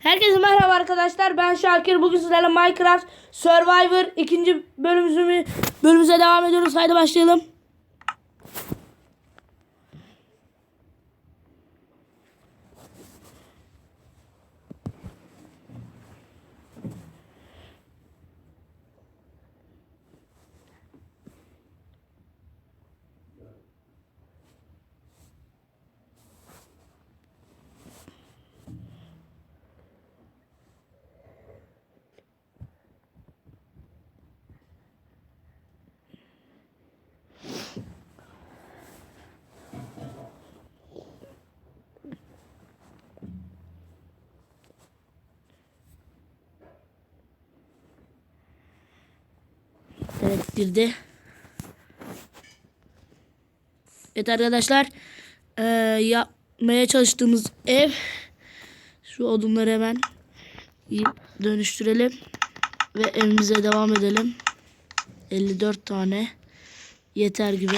Herkese merhaba arkadaşlar. Ben Şakir. Bugün sizlerle Minecraft Survivor ikinci bölümümüzü bölümümüze devam ediyoruz. Haydi başlayalım. Evet girdi. Evet arkadaşlar. eee, yapmaya çalıştığımız ev. Şu odunları hemen dönüştürelim. Ve evimize devam edelim. 54 tane. Yeter gibi.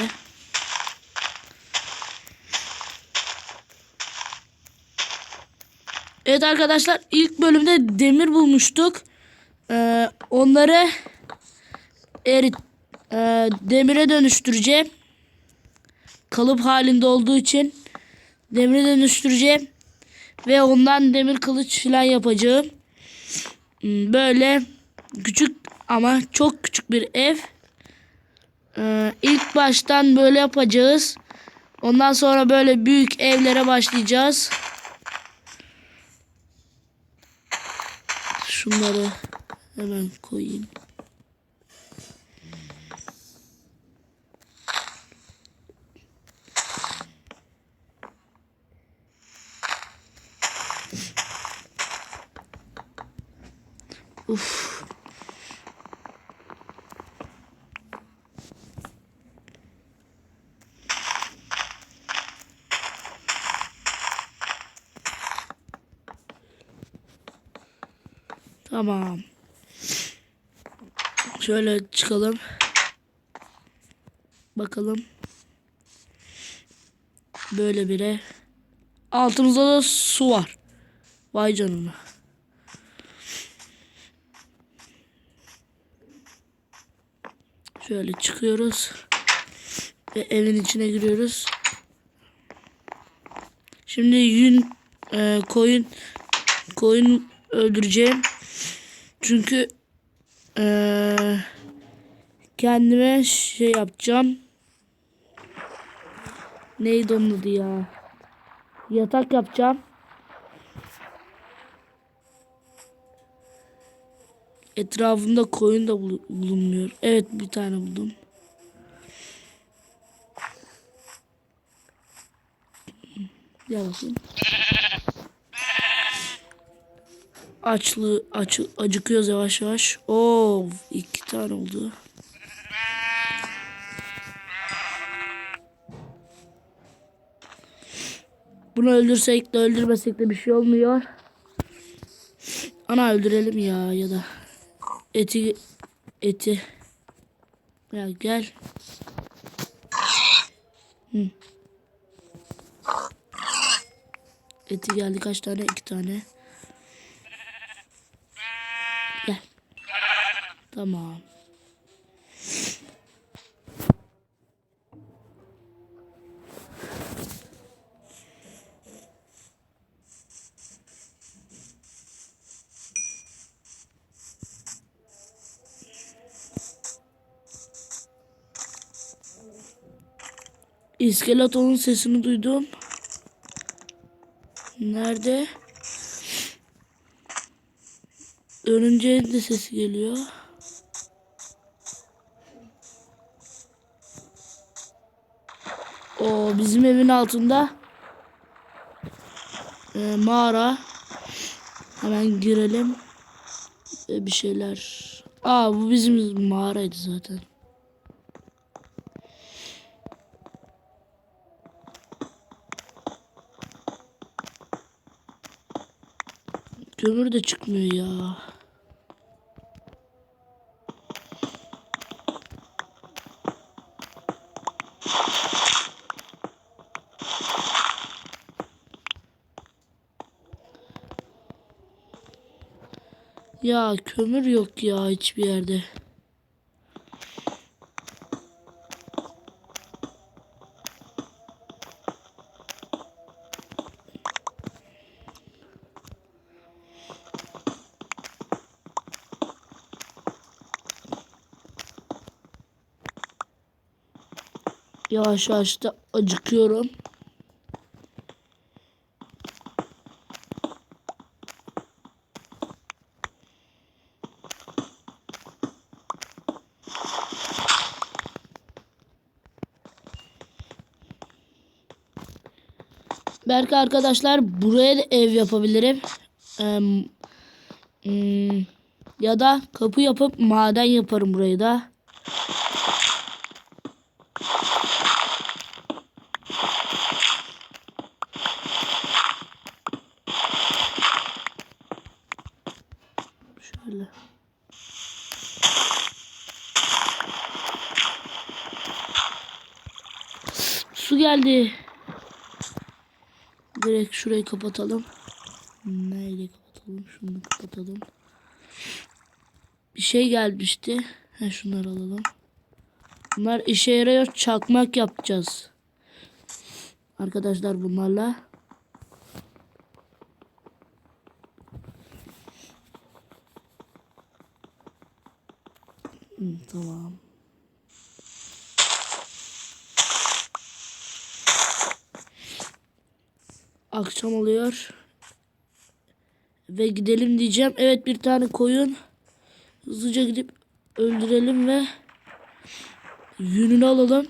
Evet arkadaşlar ilk bölümde demir bulmuştuk. Eee, onları erit e, demire dönüştüreceğim. Kalıp halinde olduğu için demire dönüştüreceğim ve ondan demir kılıç falan yapacağım. Hmm, Böyle küçük ama çok küçük bir ev. Ee, ilk baştan böyle yapacağız. Ondan sonra böyle büyük evlere başlayacağız. Şunları hemen koyayım. Uf. Tamam. Şöyle çıkalım. Bakalım. Böyle bir ev. Altımızda da su var. Vay canına. Şöyle çıkıyoruz. Ve evin içine giriyoruz. Şimdi yün e, koyun koyun öldüreceğim. Çünkü e, kendime şey yapacağım. Neydi onun ya? Yatak yapacağım. Etrafında koyun da bulu- bulunmuyor. Evet bir tane buldum. Gel bakayım. Açlı, aç, acıkıyoruz yavaş yavaş. Oo, iki tane oldu. Bunu öldürsek de öldürmesek de bir şey olmuyor. Ana öldürelim ya ya da eti eti ya gel. Hı. Eti geldi kaç tane? iki tane. Gel. Tamam. İskeletonun sesini duydum. Nerede? Örümceğin de sesi geliyor. O bizim evin altında e, mağara. Hemen girelim. Ve bir şeyler. Aa bu bizim mağaraydı zaten. Kömür de çıkmıyor ya. Ya kömür yok ya hiçbir yerde. Yavaş yavaş da acıkıyorum. Belki arkadaşlar buraya da ev yapabilirim. Hmm, ya da kapı yapıp maden yaparım burayı da. Şöyle. Su geldi. Direkt şurayı kapatalım. Neyle kapatalım? Şunu kapatalım. Bir şey gelmişti. He şunları alalım. Bunlar işe yarıyor. Çakmak yapacağız. Arkadaşlar bunlarla. Hı, tamam. Akşam oluyor. Ve gidelim diyeceğim. Evet bir tane koyun. Hızlıca gidip öldürelim ve yününü alalım.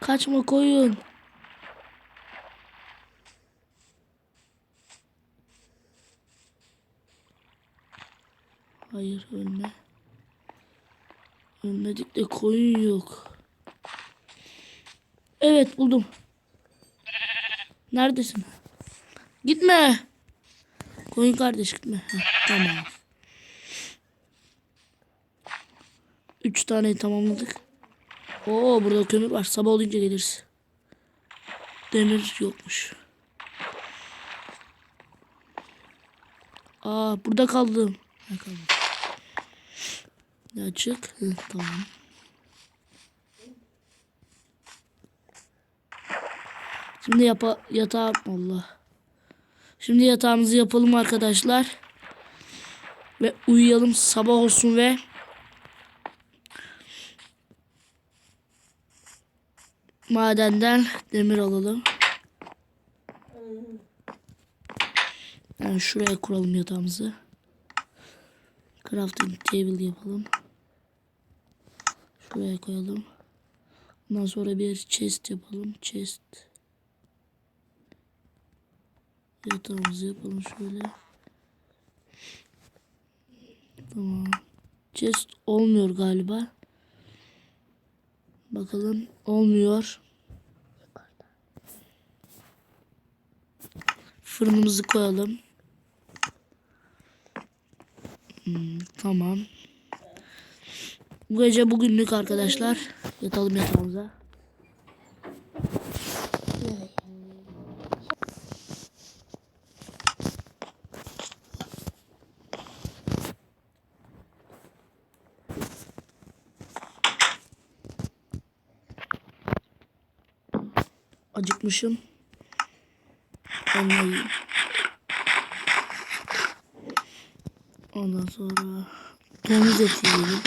Kaçma koyun. Hayır ölme. Ölmedik de koyun yok. Evet buldum. Neredesin? Gitme. Koyun kardeş gitme. Heh, tamam. Üç tane tamamladık. Oo burada kömür var. Sabah olunca geliriz. Demir yokmuş. Aa burada kaldım. Ha, kaldım. Ya çık. Hı, tamam. Şimdi yapa yatağı Allah. Şimdi yatağımızı yapalım arkadaşlar. Ve uyuyalım sabah olsun ve madenden demir alalım. Yani şuraya kuralım yatağımızı. Crafting table yapalım. Şuraya koyalım. Ondan sonra bir chest yapalım. Chest. Yatağımızı yapalım şöyle. Tamam. Chest olmuyor galiba. Bakalım olmuyor. Fırınımızı koyalım. Hmm, tamam. Bu gece bugünlük arkadaşlar. Yatalım yatağımıza. Acıkmışım. Elma yiyeyim. Ondan sonra domuz eti yiyelim.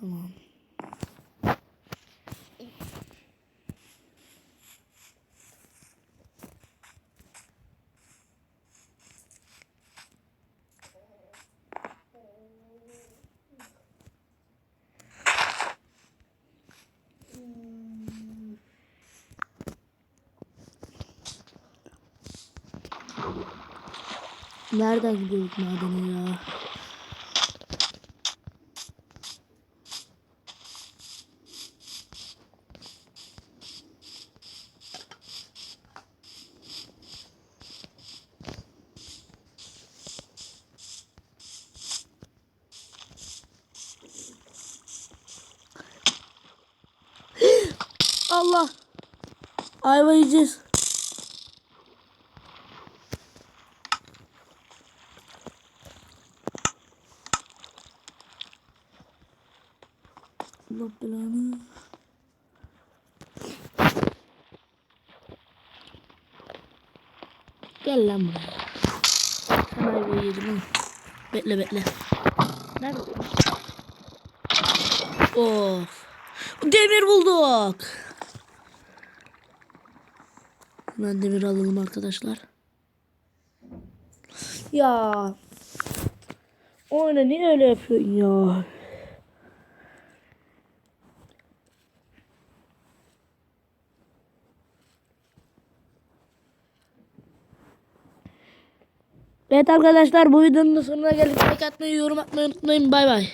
Tamam. Nereden gidiyorduk madene ya? Allah. Ayva yiyeceğiz. Allah belanı. Gel lan buraya. Ayvayı yedin oğlum. Bekle bekle. Nerede? Of. Demir bulduk. Hemen demir alalım arkadaşlar. Ya. Oyna niye öyle yapıyorsun ya? Evet arkadaşlar bu videonun da sonuna geldik. Like atmayı, yorum atmayı unutmayın. Bay bay.